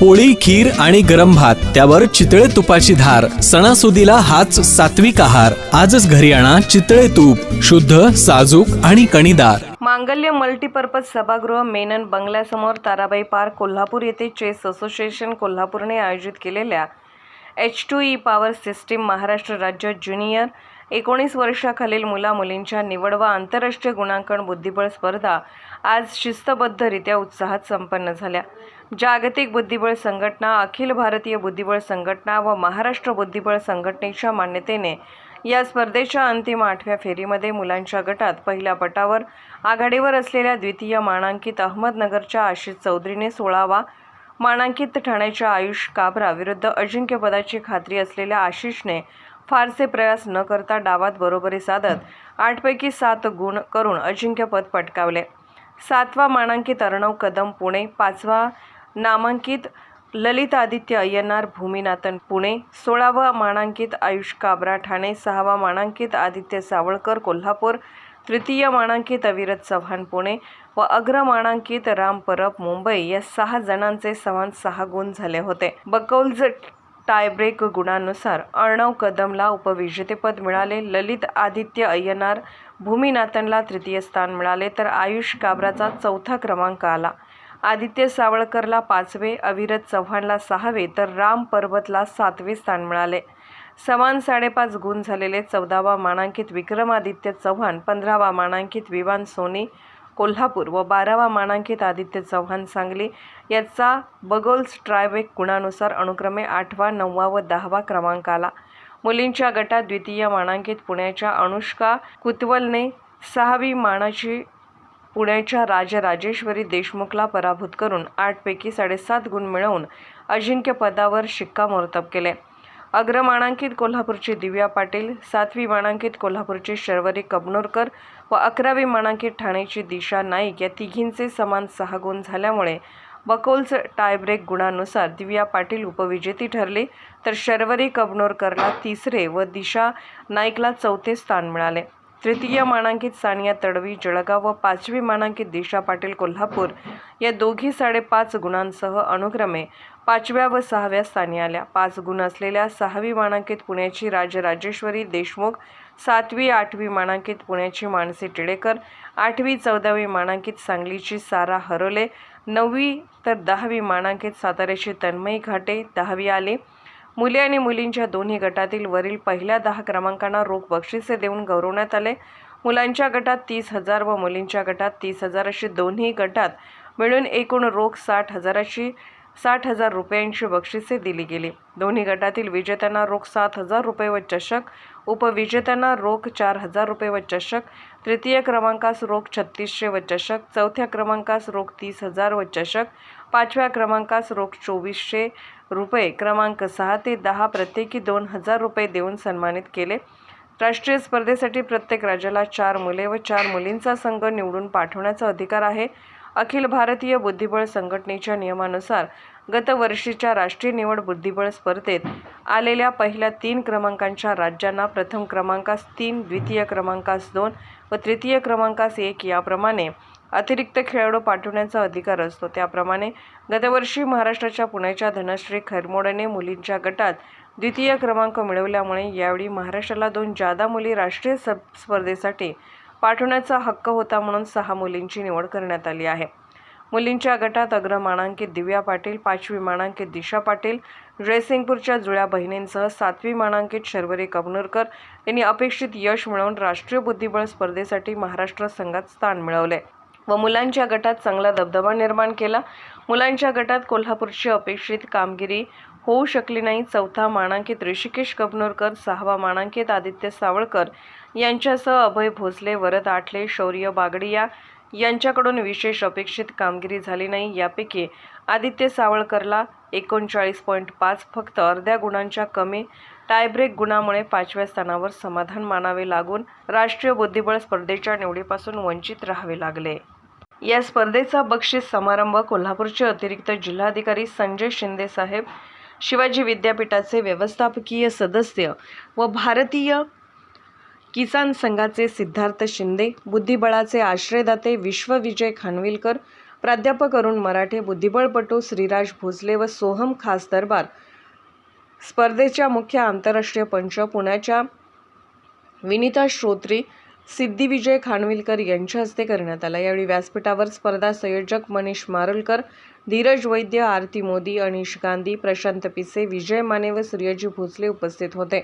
पोळी खीर आणि गरम भात त्यावर चितळे तुपाची धार सणासुदीला हाच सात्विक आहार. आजच घरी आणा चितळे तूप शुद्ध साजूक आणि कणीदार. मांगल्य मल्टीपर्पज सभागृह मेनन बंगल्यासमोर ताराबाई पार्क कोल्हापूर येथे चेस असोसिएशन कोल्हापूरने आयोजित केलेल्या H two E power system Maharashtra राज्य ज्युनियर एकोणीस वर्षाखालील मुला मुलींच्या निवड व आंतरराष्ट्रीय गुणांकन बुद्धिबळ स्पर्धा आज शिस्तबद्धरित्या उत्साहात संपन्न झाल्या. जागतिक बुद्धिबळ संघटना अखिल भारतीय बुद्धिबळ संघटना व महाराष्ट्र बुद्धिबळ संघटनेच्या मान्यतेने या स्पर्धेच्या अंतिम आठव्या फेरीमध्ये मुलांच्या गटात पहिल्या पटावर आघाडीवर असलेल्या द्वितीय मानांकित अहमदनगरच्या आशिष चौधरीने सोळावा मानांकित ठाण्याच्या आयुष काबरा विरुद्ध अजिंक्यपदाची खात्री असलेल्या आशिषने फारसे प्रयास न करता डावात बरोबरी साधत आठपैकी सात गुण करून अजिंक्यपद पटकावले. सातवा मानांकित अर्णव कदम पुणे पाचवा नामांकित ललित आदित्य अय्यनार भूमिनाथन पुणे सोळावा मानांकित आयुष काबरा ठाणे सहावा मानांकित आदित्य सावळकर कोल्हापूर तृतीय मानांकित अविरत चव्हाण पुणे व अग्रमानांकित राम परब मुंबई या सहा जणांचे समान सहा गुण झाले होते. बकौल्ज टायब्रेक गुणानुसार अर्णव कदमला उपविजेतेपद मिळाले. ललित आदित्य अय्यनार भूमिनाथनला तृतीय स्थान मिळाले. तर आयुष काबराचा चौथा क्रमांक आला. आदित्य सावळकरला पाचवे अविरत चव्हाणला सहावे तर राम पर्वतला सातवे स्थान मिळाले. समान साडेपाच गुण झालेले चौदावा मानांकित विक्रमादित्य चव्हाण पंधरावा मानांकित विवान सोनी कोल्हापूर व बारावा मानांकित आदित्य चव्हाण सांगली याचा बगोल्स ट्रायवेक गुणानुसार अनुक्रमे आठवा नववा व दहावा क्रमांक आला. मुलींच्या गटात द्वितीय मानांकित पुण्याच्या अनुष्का कुतवलने सहावी मानाची पुण्याच्या राजराजेश्वरी देशमुखला पराभूत करून आठपैकी साडेसात गुण मिळवून अजिंक्यपदावर शिक्कामोर्तब केले. अग्रमानांकित कोल्हापूरची दिव्या पाटील सातवी मानांकित कोल्हापूरची शर्वरी कबनोरकर व अकरावी मानांकित ठाणेची दिशा नाईक या तिघींचे समान सहा गुण झाल्यामुळे बकोल्स टायब्रेक गुणानुसार दिव्या पाटील उपविजेती ठरली तर शर्वरी कबनोरकरला तिसरे व दिशा नाईकला चौथे स्थान मिळाले. तृतीय मानांकित सानिया तडवी जळगाव व पाचवी मानांकित दिशा पाटील कोल्हापूर या दोघी साडेपाच गुणांसह अनुक्रमे पाचव्या व सहाव्या स्थानी आल्या. पाच गुण असलेल्या सहावी मानांकित पुण्याची राजराजेश्वरी देशमुख सातवी आठवी मानांकित पुण्याची मानसी टिळेकर आठवी चौदावी मानांकित सांगलीची सारा हरोले नववी तर दहावी मानांकित साताऱ्याची तन्मयी घाटे दहावी आली. मुले आणि मुलींच्या दोन्ही गटातील वरील पहिल्या दहा क्रमांकांना रोख बक्षिसे देऊन गौरवण्यात आले. मुलांच्या गटात तीस हजार व मुलींच्या गटात तीस हजार अशी दोन्ही गटात मिळून एकूण रोख साठ हजाराची साठ हजार रुपयांची बक्षिसे दिली गेली. दोन्ही गटातील विजेत्यांना रोख सात हजार रुपये व चषक उपविजेत्यांना रोख चार हजार रुपये व चषक तृतीय क्रमांकास रोख छत्तीसशे व चषक चौथ्या क्रमांकास रोख तीस हजार व चषक पाचव्या क्रमांकास रोख चोवीसशे रुपये. क्रमांक सहा ते दहा प्रत्येकी दोन हजार रुपये देऊन सन्मानित केले. राष्ट्रीय स्पर्धेसाठी प्रत्येक राज्याला चार मुले व चार मुलींचा संघ निवडून पाठवण्याचा अधिकार आहे. अखिल भारतीय बुद्धिबळ संघटनेच्या नियमानुसार गतवर्षीच्या राष्ट्रीय निवड बुद्धिबळ स्पर्धेत आलेल्या पहिल्या तीन क्रमांकांच्या राज्यांना प्रथम क्रमांकास तीन द्वितीय क्रमांकास दोन व तृतीय क्रमांकास एक याप्रमाणे अतिरिक्त खेळाडू पाठवण्याचा अधिकार असतो. त्याप्रमाणे गतवर्षी महाराष्ट्राच्या पुण्याच्या धनश्री खैरमोडने मुलींच्या गटात द्वितीय क्रमांक मिळवल्यामुळे यावेळी महाराष्ट्राला दोन जादा मुली राष्ट्रीय सब स्पर्धेसाठी पाठवण्याचा हक्क होता म्हणून सहा मुलींची निवड करण्यात आली आहे. मुलींच्या गटात अग्रमानांकित दिव्या पाटील पाचवी मानांकित दिशा पाटील जयसिंगपूरच्या जुळ्या बहिणींसह सातवी मानांकित शर्वरी कबनूरकर यांनी अपेक्षित यश मिळवून राष्ट्रीय बुद्धिबळ स्पर्धेसाठी महाराष्ट्र संघात स्थान मिळवले. व मुलांच्या गटात चांगला दबदबा निर्माण केला. मुलांच्या गटात कोल्हापूरची अपेक्षित कामगिरी होऊ शकली नाही. चौथा मानांकित ऋषिकेश कबनोरकर सहावा मानांकित आदित्य सावळकर यांच्यासह अभय भोसले वरद आठले शौर्य बागडिया यांच्याकडून विशेष अपेक्षित कामगिरी झाली नाही. यापैकी आदित्य सावळकरला एकोणचाळीस पॉईंट पाच फक्त अर्ध्या गुणांच्या कमी टायब्रेक गुणामुळे पाचव्या स्थानावर समाधान मानावे लागून राष्ट्रीय बुद्धिबळ स्पर्धेच्या निवडीपासून वंचित राहावे लागले. या स्पर्धेचा बक्षीस समारंभ कोल्हापूरचे अतिरिक्त जिल्हाधिकारी संजय शिंदे साहेब शिवाजी विद्यापीठाचे व्यवस्थापकीय सदस्य व भारतीय किसान संघाचे सिद्धार्थ शिंदे बुद्धिबळाचे आश्रयदाते विश्वविजय खानविलकर प्राध्यापक अरुण मराठे बुद्धिबळपटू श्रीराज भोसले व सोहम खास दरबार स्पर्धेच्या मुख्य आंतरराष्ट्रीय पंच पुण्याच्या विनिता श्रोत्री सिद्धिविजय खानविलकर यांच्या हस्ते करण्यात आला. यावेळी व्यासपीठावर स्पर्धा संयोजक मनीष मारुलकर धीरज वैद्य आरती मोदी अनिश गांधी प्रशांत पिसे विजय माने व सूर्यजी भोसले उपस्थित होते.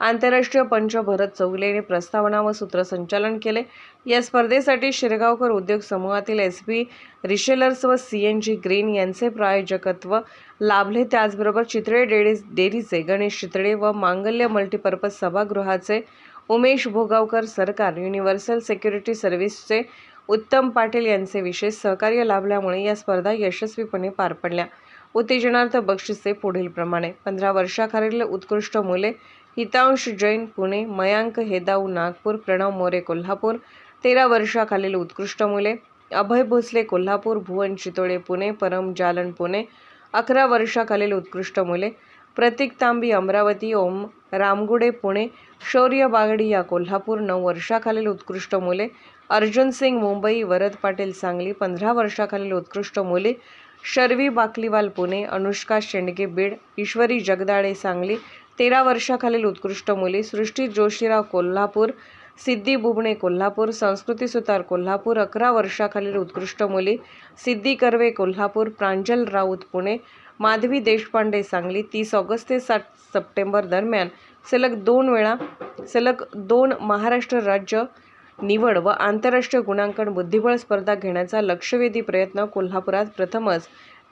आंतरराष्ट्रीय पंच भरत चौगले प्रस्तावना व सूत्रसंचालन केले. या स्पर्धेसाठी शिरगावकर उद्योग समूहातील एस बी रिशेलर्स व सी एन जी ग्रीन यांचे प्रायोजकत्व लाभले. त्याचबरोबर चितळे डेरी डेअरीचे गणेश चितळे व मांगल्य मल्टीपर्पज सभागृहाचे उमेश भोगावकर सरकार युनिव्हर्सल सेक्युरिटी सर्व्हिसचे उत्तम पाटील यांचे विशेष सहकार्य लाभल्यामुळे या स्पर्धा यशस्वीपणे पार पडल्या. उत्तेजनार्थ बक्षिसे पुढीलप्रमाणे पंधरा वर्षाखालील उत्कृष्ट मुले हितांश जैन पुणे मयांक हेदाऊ नागपूर प्रणव मोरे कोल्हापूर. तेरा वर्षाखालील उत्कृष्ट मुले अभय भोसले कोल्हापूर भुवन चितोळे पुणे परम जालन पुणे. अकरा वर्षाखालील उत्कृष्ट मुले प्रतीक तांबी अमरावती ओम रामगुडे पुणे शौर्य बागडी या कोल्हापूर नऊ वर्षाखालील उत्कृष्ट मुले अर्जुन सिंग मुंबई वरद पाटील सांगली पंधरा वर्षाखालील उत्कृष्ट मुले शर्वी बाकलीवाल पुणे अनुष्का शेंडगे बीड ईश्वरी जगदाळे सांगली तेरा वर्षाखालील उत्कृष्ट मुली सृष्टी जोशीराव कोल्हापूर सिद्धी बुबणे कोल्हापूर संस्कृती सुतार कोल्हापूर अकरा वर्षाखालील उत्कृष्ट मुली सिद्धी कर्वे कोल्हापूर प्रांजल राऊत पुणे माधवी देशपांडे सांगली तीस ऑगस्ट ते सात सप्टेंबर दरम्यान सलग दोन वेळा सलग दोन महाराष्ट्र राज्य निवड व आंतरराष्ट्रीय गुणांकन बुद्धिबळ स्पर्धा घेण्याचा लक्षवेधी प्रयत्न कोल्हापुरात प्रथमच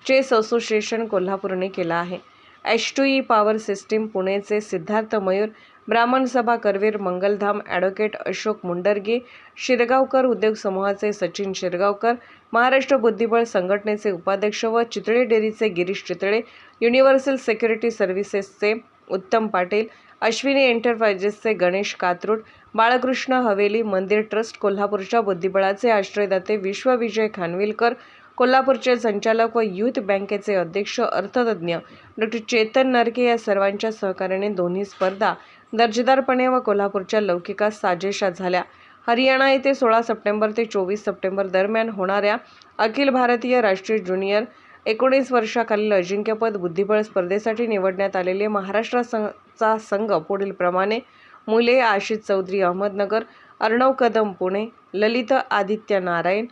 चेस असोसिएशन कोल्हापूरने केला आहे. H two E power system पुणेचे Siddharth Mayur Brahman Sabha Karveer Mangaldham advocate Ashok Mundargi Shirgaonkar उद्योग समूहाचे सचिन शिरगावकर महाराष्ट्र बुद्धिबळ संघटनेचे उपाध्यक्ष व चितळे डेअरीचे गिरीश चितळे युनिव्हर्सल सेक्युरिटी सर्व्हिसेसचे उत्तम पाटील अश्विनी एंटरप्राइजेसचे गणेश कात्रूट बाळकृष्ण हवेली मंदिर ट्रस्ट कोल्हापूरच्या बुद्धिबळाचे आश्रयदाते विश्वविजय खानविलकर कोल्हापूरचे संचालक व युथ बँकेचे अध्यक्ष अर्थतज्ज्ञ डॉक्टर चेतन नरके या सर्वांच्या सहकार्याने दोन्ही स्पर्धा दर्जेदारपणे व कोल्हापूरच्या लौकिकास साजेशा झाल्या. हरियाणा येथे सोळा सप्टेंबर ते चोवीस सप्टेंबर दरम्यान होणाऱ्या अखिल भारतीय राष्ट्रीय ज्युनियर एकोणीस वर्षाखालील अजिंक्यपद बुद्धिबळ स्पर्धेसाठी निवडण्यात आलेले महाराष्ट्राचा संघ पुढीलप्रमाणे मुले आशिष चौधरी अहमदनगर अर्णव कदम पुणे ललित आदित्य नारायण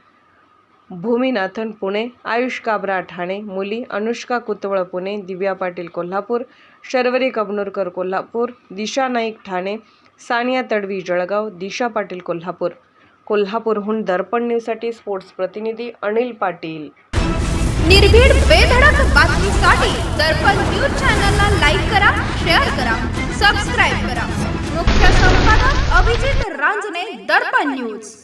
भूमिनाथन पुणे आयुष काबरा ठाणे मुली अनुष्का कुतवळ पुणे दिव्या पाटील कोल्हापूर शर्वरी कबनूरकर कोल्हापूर दिशा नाईक ठाणे सानिया तडवी जळगाव दिशा पाटील कोल्हापूर. कोल्हापूरहून दर्पण न्यूजसाठी स्पोर्ट्स प्रतिनिधी अनिल पाटील. निर्भीड बेधडक बातमीसाठी दर्पण न्यूज चॅनलला लाईक करा शेअर करा सबस्क्राईब करा. मुख्य संपादक अभिजित रांजणे दर्पण न्यूज.